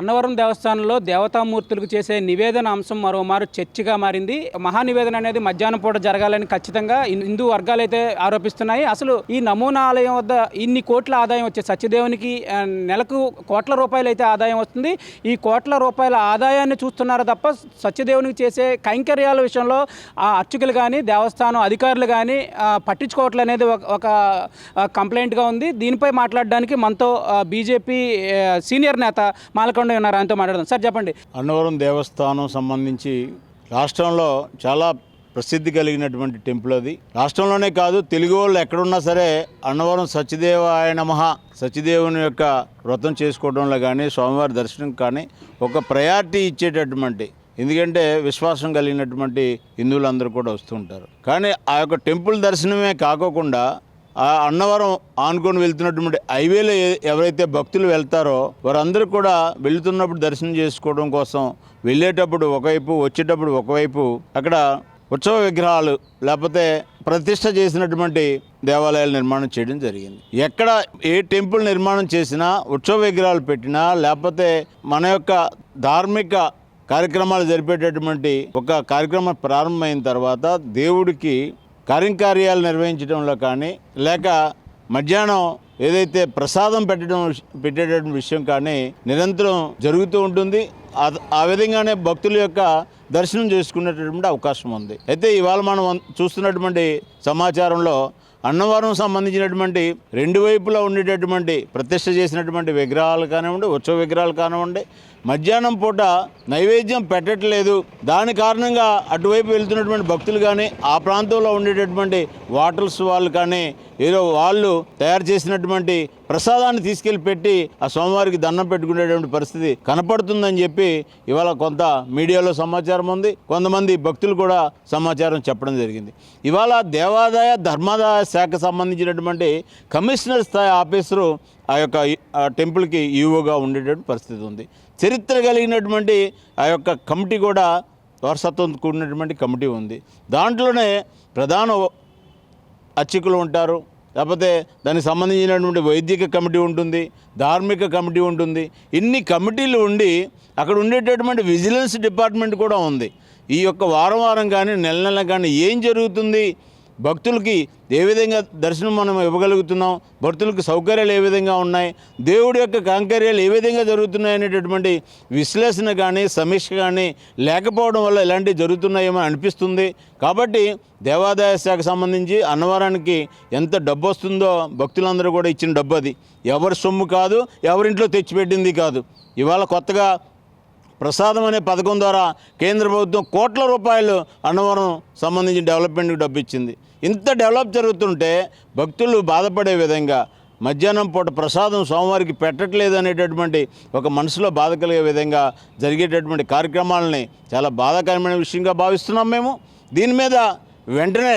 అన్నవరం దేవస్థానంలో దేవతామూర్తులకు చేసే నివేదన అంశం మరోమారు చర్చగా మారింది. మహానివేదన అనేది మధ్యాహ్నం పూట జరగాలని ఖచ్చితంగా హిందూ వర్గాలు అయితే ఆరోపిస్తున్నాయి. అసలు ఈ నమూనా ఆలయం వద్ద ఇన్ని కోట్ల ఆదాయం వచ్చే సత్యదేవునికి నెలకు కోట్ల రూపాయలు అయితే ఆదాయం వస్తుంది. ఈ కోట్ల రూపాయల ఆదాయాన్ని చూస్తున్నారు తప్ప సత్యదేవునికి చేసే కైంకర్యాల విషయంలో ఆ అర్చకులు కానీ దేవస్థానం అధికారులు కానీ పట్టించుకోవట్లేదు అనేది ఒక ఒక కంప్లైంట్గా ఉంది. దీనిపై మాట్లాడడానికి మనతో బీజేపీ సీనియర్ నేత మాలకొండ ఉన్నారు ఆయనతో మాట్లాడదాం. సార్ చెప్పండి. అన్నవరం దేవస్థానం సంబంధించి రాష్ట్రంలో చాలా ప్రసిద్ధి కలిగినటువంటి టెంపుల్ అది. రాష్ట్రంలోనే కాదు తెలుగు వాళ్ళు ఎక్కడున్నా సరే అన్నవరం సత్యదేవాయ మహా సత్యదేవుని యొక్క వ్రతం చేసుకోవడంలో కానీ స్వామివారి దర్శనం కానీ ఒక ప్రయారిటీ ఇచ్చేటటువంటి ఎందుకంటే విశ్వాసం కలిగినటువంటి హిందువులందరూ కూడా వస్తుంటారు కానీ ఆ యొక్క టెంపుల్ దర్శనమే కాకోకుండా ఆ అన్నవరం ఆనుకొని వెళ్తున్నటువంటి హైవేలో ఎవరైతే భక్తులు వెళ్తారో వారందరూ కూడా వెళ్తున్నప్పుడు దర్శనం చేసుకోవడం కోసం వెళ్ళేటప్పుడు ఒకవైపు వచ్చేటప్పుడు ఒకవైపు అక్కడ ఉత్సవ విగ్రహాలు లేకపోతే ప్రతిష్ట చేసినటువంటి దేవాలయాలు నిర్మాణం చేయడం జరిగింది. ఎక్కడ ఏ టెంపుల్ నిర్మాణం చేసినా ఉత్సవ విగ్రహాలు పెట్టినా లేకపోతే మన యొక్క ధార్మిక కార్యక్రమాలు జరిపేటటువంటి ఒక కార్యక్రమం ప్రారంభమైన తర్వాత దేవుడికి కార్యకార్యాలు నిర్వహించడంలో కానీ లేక మధ్యాహ్నం ఏదైతే ప్రసాదం పెట్టడం పెట్టేటటువంటి విషయం కానీ నిరంతరం జరుగుతూ ఉంటుంది. ఆ- ఆ విధంగానే భక్తుల యొక్క దర్శనం చేసుకునేటటువంటి అవకాశం ఉంది. అయితే ఇవాళ మనం చూస్తున్నటువంటి సమాచారంలో అన్నవరం సంబంధించినటువంటి రెండు వైపులా ఉండేటటువంటి ప్రతిష్ట చేసినటువంటి విగ్రహాలు కానివ్వండి ఉత్సవ విగ్రహాలు కానివ్వండి మధ్యాహ్నం పూట నైవేద్యం పెట్టట్లేదు. దాని కారణంగా అటువైపు వెళ్తున్నటువంటి భక్తులు కానీ ఆ ప్రాంతంలో ఉండేటటువంటి వాటర్స్ వాళ్ళు కానీ ఏదో వాళ్ళు తయారు చేసినటువంటి ప్రసాదాన్ని తీసుకెళ్ళి పెట్టి ఆ సోమవారికి దండం పెట్టుకునేటువంటి పరిస్థితి కనపడుతుందని చెప్పి ఇవాళ కొంత మీడియాలో సమాచారం ఉంది. కొంతమంది భక్తులు కూడా సమాచారం చెప్పడం జరిగింది. ఇవాళ దేవాదాయ ధర్మాదాయ శాఖ సంబంధించినటువంటి కమిషనర్ స్థాయి ఆఫీసరు ఆ యొక్క ఆ టెంపుల్కి ఈవోగా ఉండేటువంటి పరిస్థితి ఉంది. చరిత్ర కలిగినటువంటి ఆ యొక్క కమిటీ కూడా వారసత్వం కూడినటువంటి కమిటీ ఉంది. దాంట్లోనే ప్రధాన అర్చకులు ఉంటారు. లేకపోతే దానికి సంబంధించినటువంటి వైద్యక కమిటీ ఉంటుంది ధార్మిక కమిటీ ఉంటుంది. ఇన్ని కమిటీలు ఉండి అక్కడ ఉండేటటువంటి విజిలెన్స్ డిపార్ట్మెంట్ కూడా ఉంది. ఈ యొక్క వారం వారం కానీ నెల నెల కానీ ఏం జరుగుతుంది? భక్తులకి ఏ విధంగా దర్శనం మనం ఇవ్వగలుగుతున్నాం? భక్తులకు సౌకర్యాలు ఏ విధంగా ఉన్నాయి? దేవుడి యొక్క కాంకర్యాలు ఏ విధంగా జరుగుతున్నాయి అనేటటువంటి విశ్లేషణ కానీ సమీక్ష కానీ లేకపోవడం వల్ల ఇలాంటివి జరుగుతున్నాయేమో అనిపిస్తుంది. కాబట్టి దేవాదాయ శాఖ సంబంధించి అన్నవరానికి ఎంత డబ్బు వస్తుందో భక్తులందరూ కూడా ఇచ్చిన డబ్బు అది. ఎవరి సొమ్ము కాదు ఎవరింట్లో తెచ్చిపెట్టింది కాదు. ఇవాళ కొత్తగా ప్రసాదం అనే పథకం ద్వారా కేంద్ర ప్రభుత్వం కోట్ల రూపాయలు అన్నవరం సంబంధించి డెవలప్మెంట్కి డబ్బు ఇచ్చింది ఇంత డెవలప్ జరుగుతుంటే భక్తులు బాధపడే విధంగా మధ్యాహ్నం పూట ప్రసాదం సోమవారికి పెట్టట్లేదు అనేటటువంటి ఒక మనసులో బాధ కలిగే విధంగా జరిగేటటువంటి కార్యక్రమాలని చాలా బాధాకరమైన విషయంగా భావిస్తున్నాం మేము. దీని మీద వెంటనే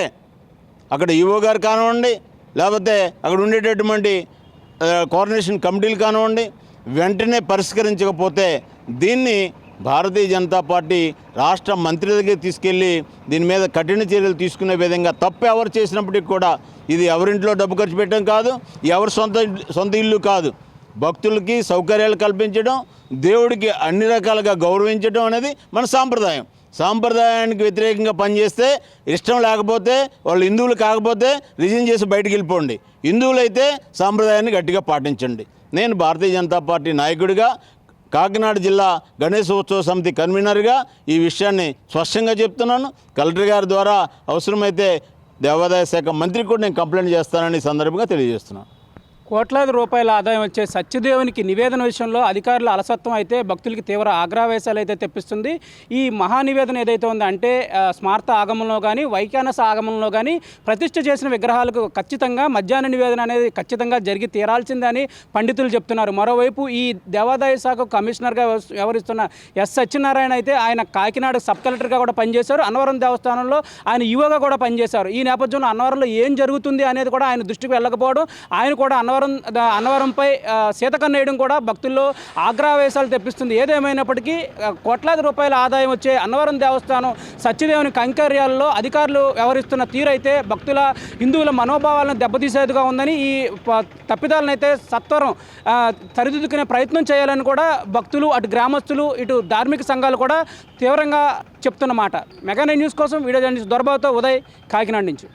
అక్కడ ఈవో గారు కానివ్వండి లేకపోతే అక్కడ ఉండేటటువంటి కోఆర్డినేషన్ కమిటీలు కానివ్వండి వెంటనే పరిష్కరించకపోతే దీన్ని భారతీయ జనతా పార్టీ రాష్ట్ర మంత్రి దగ్గర తీసుకెళ్ళి దీని మీద కఠిన చర్యలు తీసుకునే విధంగా తప్పు ఎవరు చేసినప్పటికీ కూడా ఇది ఎవరింట్లో డబ్బు ఖర్చు పెట్టడం కాదు ఎవరి సొంత సొంత ఇల్లు కాదు. భక్తులకి సౌకర్యాలు కల్పించడం దేవుడికి అన్ని రకాలుగా గౌరవించడం అనేది మన సాంప్రదాయం. సాంప్రదాయానికి వ్యతిరేకంగా పనిచేస్తే ఇష్టం లేకపోతే వాళ్ళు హిందువులు కాకపోతే రిజైన్ చేసి బయటికి వెళ్ళిపోండి. హిందువులైతే సాంప్రదాయాన్ని గట్టిగా పాటించండి. నేను భారతీయ జనతా పార్టీ నాయకుడిగా కాకినాడ జిల్లా గణేశోత్సవ సమితి కన్వీనర్గా ఈ విషయాన్ని స్పష్టంగా చెప్తున్నాను. కలెక్టర్ గారి ద్వారా అవసరమైతే దేవాదాయ శాఖ మంత్రికి కూడా నేను కంప్లైంట్ చేస్తానని సందర్భంగా తెలియజేస్తున్నాను. కోట్లాది రూపాయల ఆదాయం వచ్చే సత్యదేవునికి నివేదన విషయంలో అధికారుల అలసత్వం అయితే భక్తులకి తీవ్ర ఆగ్రహవేశాలు అయితే తెప్పిస్తుంది. ఈ మహానివేదన ఏదైతే ఉందో అంటే స్మార్త ఆగమంలో కానీ వైకానస ఆగమంలో కానీ ప్రతిష్ఠ చేసిన విగ్రహాలకు ఖచ్చితంగా మధ్యాహ్న నివేదన అనేది ఖచ్చితంగా జరిగి తీరాల్సిందని పండితులు చెప్తున్నారు. మరోవైపు ఈ దేవాదాయ శాఖ కమిషనర్గా వ్యవహరిస్తున్న ఎస్ సత్యనారాయణ అయితే ఆయన కాకినాడ సబ్ కలెక్టర్గా కూడా పనిచేశారు. అన్నవరం దేవస్థానంలో ఆయన యువగా కూడా పనిచేశారు. ఈ నేపథ్యంలో అన్నవరంలో ఏం జరుగుతుంది అనేది కూడా ఆయన దృష్టికి వెళ్ళకపోవడం ఆయన కూడా అన్నవరం అన్నవరం అన్నవరంపై ఆ, వేయడం కూడా భక్తుల్లో ఆగ్రహవేశాలు తెప్పిస్తుంది. ఏదేమైనప్పటికీ కోట్లాది రూపాయల ఆదాయం వచ్చే అన్నవరం దేవస్థానం సత్యదేవుని కైంకర్యాల్లో అధికారులు వ్యవహరిస్తున్న తీరు అయితే భక్తుల హిందువుల మనోభావాలను దెబ్బతీసేదిగా ఉందని ఈ తప్పిదాలనైతే సత్వరం సరిదిద్దుకునే ప్రయత్నం చేయాలని కూడా భక్తులు అటు గ్రామస్తులు ఇటు ధార్మిక సంఘాలు కూడా తీవ్రంగా చెప్తున్నమాట. మెగా న్యూస్ కోసం వీడియో జర్నలిస్ట్ దొరబాబుతో ఉదయ్ కాకినాడ నుంచి.